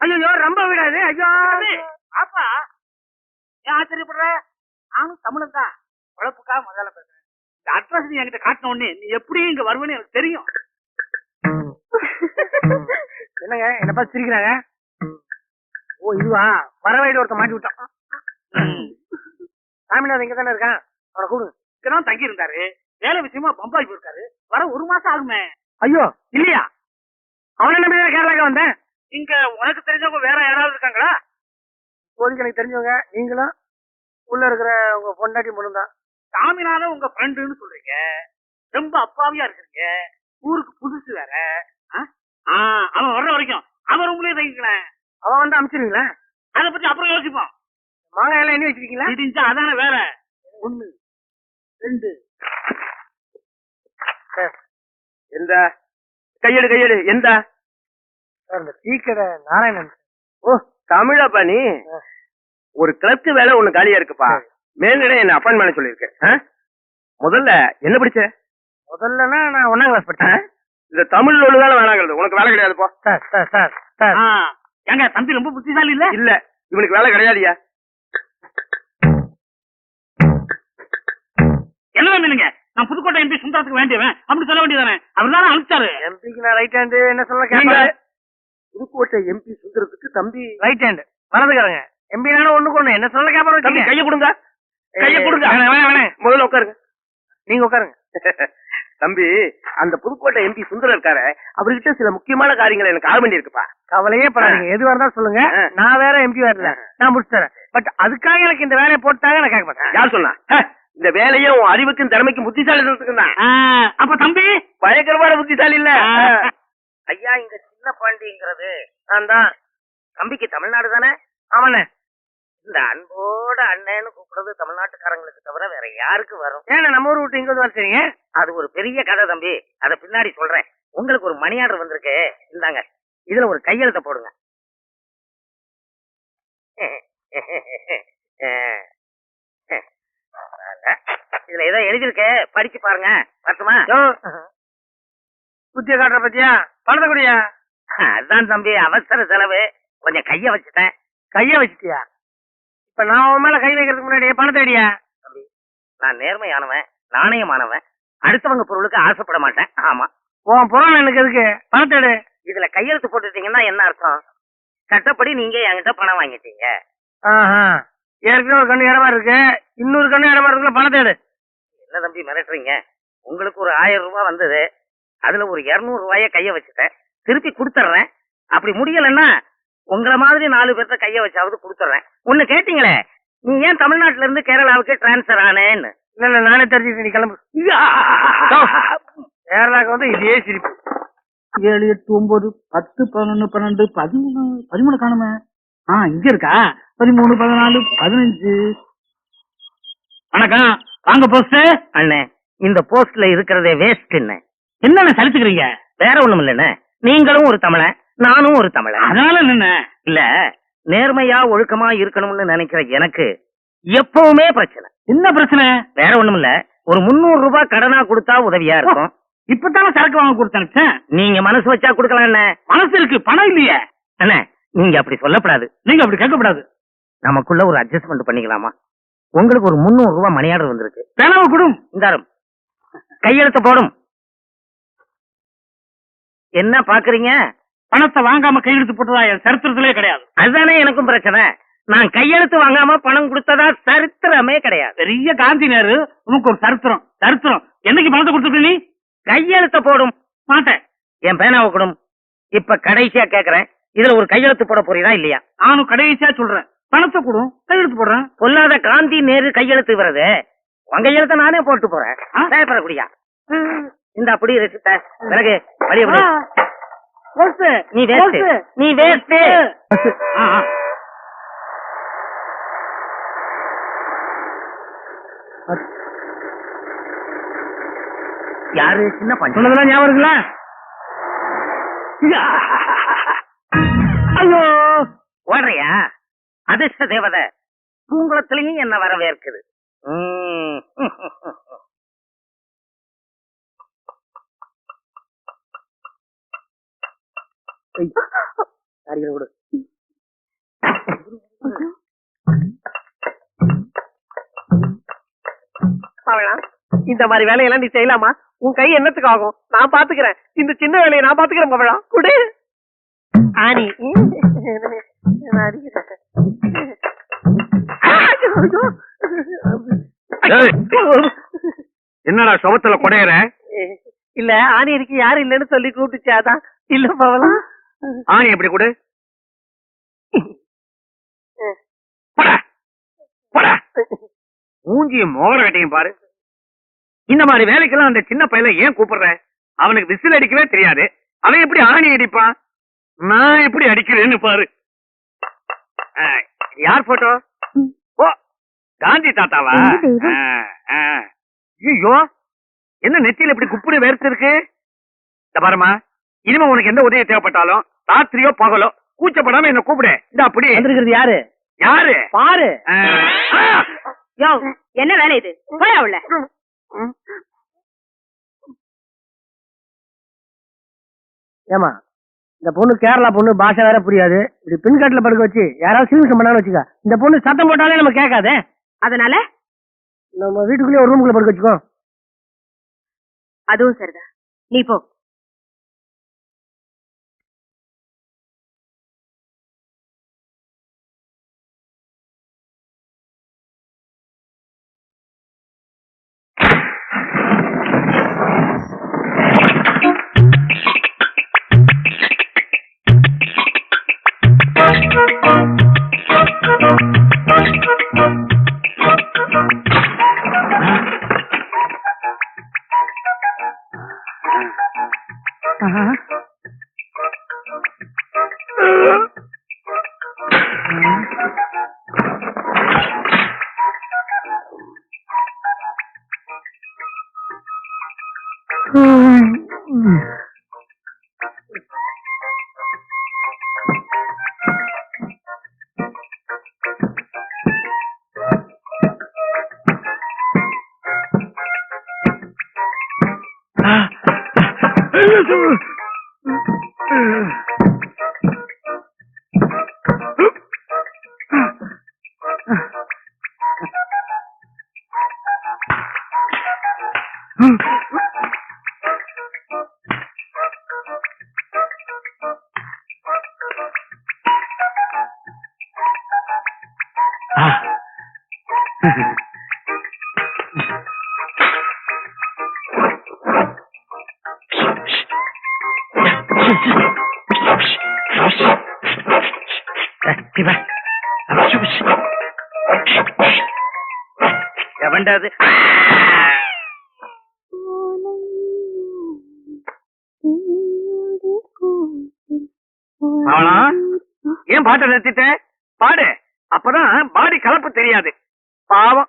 ஐயோ ரொம்ப விடாது ஐயோ. அப்பா ஏன் ஆச்சரியப்படுற? நானும் தமிழன் தான். உழப்புக்காக முதல்ல பேசுறேன். இந்த அட்ரஸ் நீ என்கிட்ட காட்டின உடனே நீ எப்படி இங்க வருவேன்னு எனக்கு தெரியும். என்னங்க என்ன பார்த்து சிரிக்கிறாங்க? ஓ இதுவா? வரவழையில ஒருத்தன் மாட்டி விட்டான். சாமிநாதன் இங்க தானே இருக்கான்? அவனை கூடுங்க இங்கதான் தங்கி இருந்தாரு. வேலை விஷயமா பம்பாய் போயிருக்காரு. வர ஒரு மாசம் ஆகுமே. ஐயோ. இல்லையா? அவனை தான் கேரளாக்கு வந்தேன்? இங்க உனக்கு தெரிஞ்சவங்க வேற யாராவது இருக்காங்களா? இப்போதைக்கு எனக்கு தெரிஞ்சவங்க நீங்களும் உள்ள இருக்கிற உங்க பொண்டாட்டி மட்டும் தான் சாமிநாதன் உங்க ஃப்ரெண்டுன்னு சொல்றீங்க. ரொம்ப அப்பாவியா இருக்கீங்க ஊருக்கு புதுசு வேற. ஆ? ஆ, அவன் வர்ற வரைக்கும். அவன் ரூம்லயே தங்கிக்கலாம் அவன் வந்து அனுப்பிச்சிருவீங்களா அதை பத்தி அப்புறம் யோசிப்போம். மாங்காய் எல்லாம் எண்ணி வச்சிருக்கீங்களா? இடிஞ்சா அதானே வேற ஒண்ணு ரெண்டு. எந்த? கையெடு கையெடு எந்த? சார் இந்த நாராயணன். ஓ தமிழப்பா நீ? ஒரு கிளர்க்கு வேலை ஒண்ணு காலியா இருக்குப்பா. மேல்நிலை என்ன அப்பாயின் பண்ண சொல்லியிருக்கு. ஆ? முதல்ல என்ன படிச்ச? முதல்லனா நான் ஒன்னாம் கிளாஸ்? படிச்சேன். இந்த தமிழ் ஒண்ணு வேலை வேணாங்கிறது. உனக்கு வேலை கிடையாது போ. Sir sir sir sir. ஆ, ஏங்க தம்பி ரொம்ப புத்திசாலி இல்ல? இல்ல. இவனுக்கு வேலை கிடையாதுயா? என்ன மீனுங்க நான் புதுக்கோட்டை எம்பி சுந்தரத்துக்கு வேண்டியவன். அப்படி சொல்ல வேண்டியதானே? அவர் தானே அனுப்பிச்சாரு எம்பிக்கு நான் ரைட் ஹேண்டு என்ன சொல்ல நீங்க புதுக்கோட்டை எம்பி சுந்தரத்துக்கு தம்பி ரைட் ஹேண்ட் வலதுக்காரங்க எம்பி நானும் ஒண்ணுக்கு ஒண்ணு. என்ன சொல்ல கேட்பாரு தம்பி. கைய கொடுங்க. கைய கொடுங்க. முதல்ல உட்காருங்க. நீங்க உட்காருங்க. தம்பி அந்த புதுக்கோட்டை எம்பி சுந்தரம் இருக்காரு. அவர்கிட்ட சில முக்கியமான காரியங்களை எனக்கு ஆக வேண்டியிருக்குப்பா கவலையே படாதீங்க. எதுவா இருந்தாலும் சொல்லுங்க. நான் வேற எம்பி வரல நான் முடிச்சு தரேன். பட் அதுக்காக எனக்கு இந்த வேலையை போட்டாங்க நான் கேட்க மாட்டேன். யார் சொன்னா? இந்த வேலையை உன் அறிவுக்கும் திறமைக்கும் புத்திசாலித்தனத்துக்கும் தான். அப்ப தம்பி? பயங்கரமான புத்திசாலி இல்ல. ஐயா இங்க என்ன பாண்டிங்கிறது? நான் தான் தம்பிக்கு தமிழ்நாடு தானே? ஆமாண்ணே. இந்த அன்போட அண்ணன்னு கூப்பிடுறது தமிழ்நாட்டுக்காரங்களுக்கு தவிர வேற யாருக்கு வரும்? ஏன்னா நம்ம ஊர் விட்டு இங்க வந்து வச்சுறீங்க அது ஒரு பெரிய கதை தம்பி. அதை பின்னாடி சொல்றேன். உங்களுக்கு ஒரு மணி ஆர்டர் வந்திருக்கு. இந்தாங்க. இதுல ஒரு கையெழுத்த போடுங்க. இதுல ஏதோ எழுதிருக்கு படிச்சு பாருங்க. பத்துமா புத்திய காட்டுற பத்தியா? பணத்தை குடியா? அதுதான் தம்பி அவசர செலவு. கொஞ்சம் கைய வச்சுட்டேன். கைய வச்சிட்டியா? இப்ப நான் உன் மேல கை வைக்கிறதுக்கு முன்னாடி பணத்தை அடியா தம்பி நான் நேர்மையானவன் நாணயமானவன். அடுத்தவங்க பொருளுக்கு ஆசைப்பட மாட்டேன். ஆமா. உன் புறம் எனக்கு எதுக்கு? பணத்தை எடு இதுல கையெழுத்து போட்டுட்டீங்கன்னா என்ன அர்த்தம்? சட்டப்படி நீங்க என்கிட்ட பணம் வாங்கிட்டீங்க. ஆஹா. ஏற்கனவே ஒரு கண்ணு இடமா இருக்கு. இன்னொரு கண்ணு இடமா இருக்குல்ல பணத்தை எடு என்ன தம்பி மிரட்டுறீங்க? உங்களுக்கு ஒரு ஆயிரம் ரூபாய் வந்தது. அதுல ஒரு இருநூறு ரூபாய கைய வச்சுட்டேன். திருப்பி கொடுத்துட்றேன் அப்படி முடியலன்னா உங்கள மாதிரி நாலு பேர்த்த கைய வச்சாவது கொடுத்துட்றேன் ஒண்ணு கேட்டீங்களே நீ ஏன் தமிழ்நாட்டுல இருந்து கேரளாவுக்கு டிரான்ஸ்பர் ஆனேன்னு? இல்ல இல்ல நானே தெரிஞ்சுட்டு நீ கிளம்பு. கேரளாக்கு வந்து இதே சிரிப்பு. ஏழு எட்டு ஒன்பது பத்து பதினொன்னு பன்னெண்டு பதிமூணு பதிமூணு காணுமே. ஆ இங்க இருக்கா? பதிமூணு பதினாலு பதினஞ்சு. வணக்கம். வாங்க போஸ்ட் அண்ணே இந்த போஸ்ட்ல இருக்கிறதே வேஸ்ட் என்ன என்னென்ன சலிச்சுக்கிறீங்க? வேற ஒண்ணும் இல்லண்ணே. நீங்களும் ஒரு தமிழன் நானும் ஒரு தமிழன். அதனால என்ன இல்ல நேர்மையா ஒழுக்கமா இருக்கணும்னு நினைக்கிற எனக்கு எப்பவுமே பிரச்சனை. என்ன பிரச்சனை? வேற ஒண்ணும் இல்ல ஒரு முந்நூறு ரூபாய் கடனா கொடுத்தா உதவியா இருக்கும். இப்பதானே சரக்கு வாங்க கொடுத்தேன் நீங்க மனசு வச்சா கொடுக்கலாம் என்ன மனசு இருக்கு பணம் இல்லையே. அண்ணே நீங்க அப்படி சொல்லப்படாது. நீங்க அப்படி கேட்கக்கூடாது நமக்குள்ள ஒரு அட்ஜஸ்ட்மெண்ட் பண்ணிக்கலாமா? உங்களுக்கு ஒரு முந்நூறு ரூபாய் மணி ஆர்டர் வந்திருக்கு. செலவு கொடும் இந்தாரும். கையெழுத்து போடும். என்ன பாக்குறீங்க? பணத்தை வாங்காம கையெழுத்து போட்டதா என் சரித்திரத்திலே கிடையாது. அதுதானே எனக்கும் பிரச்சனை. நான் கையெழுத்து வாங்காம பணம் கொடுத்ததா சரித்திரமே கிடையாது. பெரிய காந்தி நேரு உனக்கு ஒரு சரித்திரம் சரித்திரம். என்னைக்கு பணத்தை கொடுத்துருக்க நீ? கையெழுத்து போடும். மாட்டேன். என் பேனாவை கொடும். இப்ப கடைசியா கேக்குறேன். இதுல ஒரு கையெழுத்து போட போறீங்களா இல்லையா? நானும் கடைசியா சொல்றேன். பணத்தை கொடும் கையெழுத்து போடுறேன். பொல்லாத காந்தி நேரு கையெழுத்து வருது உங்க கையெழுத்த நானே போட்டு போறேன். ஆ? இந்த அப்படி ரசித்த பிறகு வழிய. நீ வேஸ்ட் நீ வேஸ்ட். யாரு சின்ன பஞ்சு சொன்னதெல்லாம் ஞாபகம் இருக்குல்ல? ஐயோ. ஓடுறியா? அதிர்ஷ்ட தேவதை. பூங்குளத்திலையும் என்ன வரவேற்குது? கொடு. இந்த மாதிரி வேலையெல்லாம் நீ செய்யலாமா? உன் கை என்னத்துக்கு ஆகும்? நான் பாத்துக்கிறேன். இந்த சின்ன வேலையை நான் பாத்துக்கிறேன் பவளம் குடு. ஆனி. என்னடா சுவத்துல குடையற? இல்ல ஆணி இருக்கு யாரும் இல்லைன்னு சொல்லி கூப்பிட்டுச்சு அதான். இல்ல பவளம் ஆணி எப்படி கொடு. மூஞ்சியும் மோகர கட்டையும் பாரு. இந்த மாதிரி வேலைக்கெல்லாம் அந்த சின்ன பையல ஏன் கூப்பிடுற அவனுக்கு விசில் அடிக்கவே தெரியாது. அவன் எப்படி ஆணி அடிப்பான்? நான் எப்படி அடிக்கிறேன்னு பாரு. யார் போட்டோ ஓ காந்தி தாத்தாவா. ஐயோ என்ன நெத்தியில இப்படி குப்புனு வேர்த்து இருக்கு? பாருமா இனிமே உனக்கு எந்த உதவி தேவைப்பட்டாலும் ராத்திரியோ பகலோ கூச்சப்படாம என்ன கூப்பிடு. இந்த அப்படி வந்திருக்கிறது யாரு? யாரு? பாரு. யோ என்ன வேலை இது? போயா உள்ள ஏமா இந்த பொண்ணு கேரளா பொண்ணு பாஷை வேற புரியாது. இப்படி பின்கட்டில படுக்க வச்சு யாராவது சிலிமிஷம் பண்ணான்னு வச்சுக்க. இந்த பொண்ணு சத்தம் போட்டாலே நம்ம கேட்காதே. அதனால? நம்ம வீட்டுக்குள்ளேயே ஒரு ரூமுக்குள்ள படுக்க வச்சுக்கோ. அதுவும் சரிதான். நீ போ. எவன்டா அவனா ஏன் பாட்டை நிறுத்திட்ட? பாடு. அப்பதான் பாடி கலப்பு தெரியாது. பாவம்.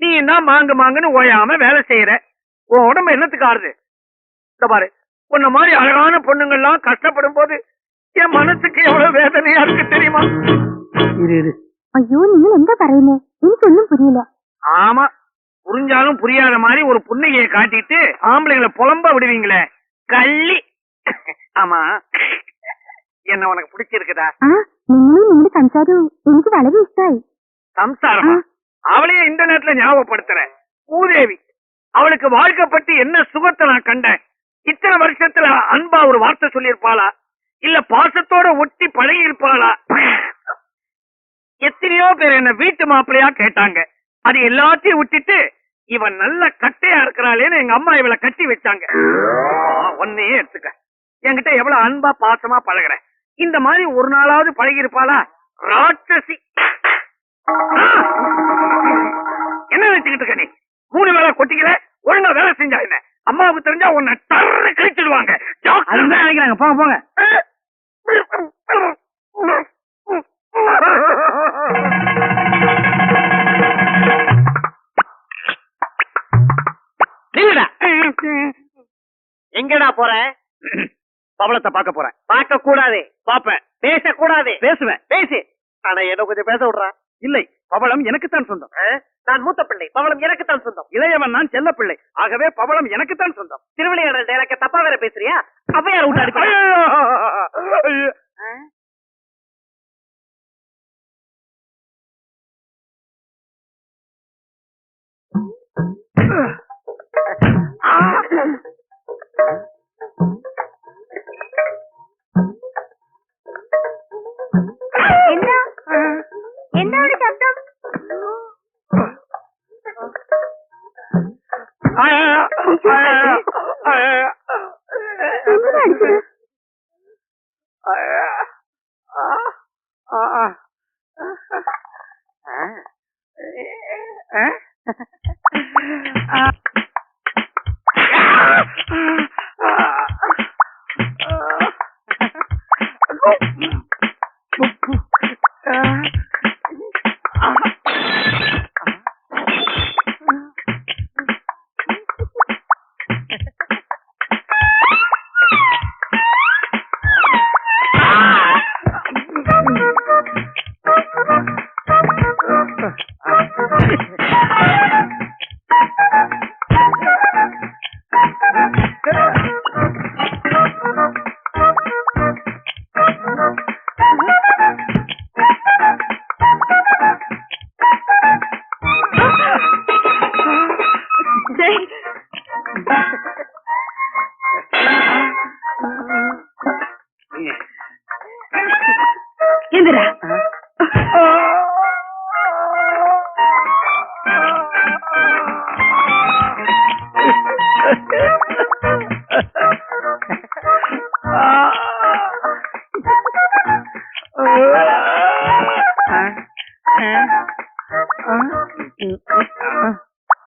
நீ என்ன மாங்கு மாங்குன்னு ஓயாம வேலை செய்யற. உன் உடம்பு என்னத்துக்கு ஆறுது? இந்த பாரு. உன்ன மாதிரி அழகான பொண்ணுங்கள்லாம் கஷ்டப்படும் போது என் மனசுக்கு எவ்வளவு வேதனையா இருக்கு தெரியுமா? ஐயோ நீங்க எங்க பறையுமே எனக்கு புரியல. ஆமா. புரிஞ்சாலும் புரியாத மாதிரி ஒரு புன்னகையை காட்டிட்டு ஆம்பளைங்களை புலம்ப விடுவீங்களே. கள்ளி. ஆமா. என்ன உனக்கு பிடிச்சிருக்குதா ആ നിങ്ങളും നിങ്ങളുടെ സംസാരവും എനിക്ക് വളരെ ഇഷ്ടമായി சம்சாரமா அவளையே இன்டர்நெட்ல ஞாபகப்படுத்துற பூதேவி அவளுக்கு வாழ்க்கை பத்தி என்ன சுகத்தை நான் கண்டேன் இத்தனை வருஷத்துல அன்பா ஒரு வார்த்தை சொல்லியிருப்பாளா இல்ல பாசத்தோட ஒட்டி பழகி இருப்பாளா எத்தனையோ பேர் என்ன வீட்டு மாப்பிள்ளையா கேட்டாங்க அது எல்லாத்தையும் விட்டுட்டு இவன் நல்ல கட்டையா இருக்கிறாளேன்னு எங்க அம்மா இவளை கட்டி வச்சாங்க ஒன்னையே எடுத்துக்க என்கிட்ட எவ்வளவு அன்பா பாசமா பழகுற இந்த மாதிரி ஒரு நாளாவது பழகி இருப்பாளா ராட்சசி! என்ன வச்சுக்கிட்டு இருக்க நீ? மூணு வேலை கொட்டிக்கல ஒழுங்கா வேலை செஞ்சா என்ன? அம்மாவுக்கு தெரிஞ்சா உன்னை டர்னு கிழிச்சிடுவாங்க. நினைக்கிறாங்க போங்க போங்க. எங்கடா போற? பவளத்தை பார்க்க போறேன். பார்க்க கூடாது. பாப்பேன் பேச கூடாது பேசுவேன். பேசு. ஆனா என்ன கொஞ்சம் பேச விடுறா. இல்லை பவளம் எனக்குத்தான் சொந்தம்? நான் மூத்த பிள்ளை. பவளம் எனக்கு தான் சொந்தம். இளையவன் நான் செல்ல பிள்ளை. ஆகவே பவளம் எனக்குத்தான் சொந்தம். திருவிளையாடல் எனக்கு தப்பா வேற பேசுறியா? அவையார் விட்டு எதுல வந்துடுறா.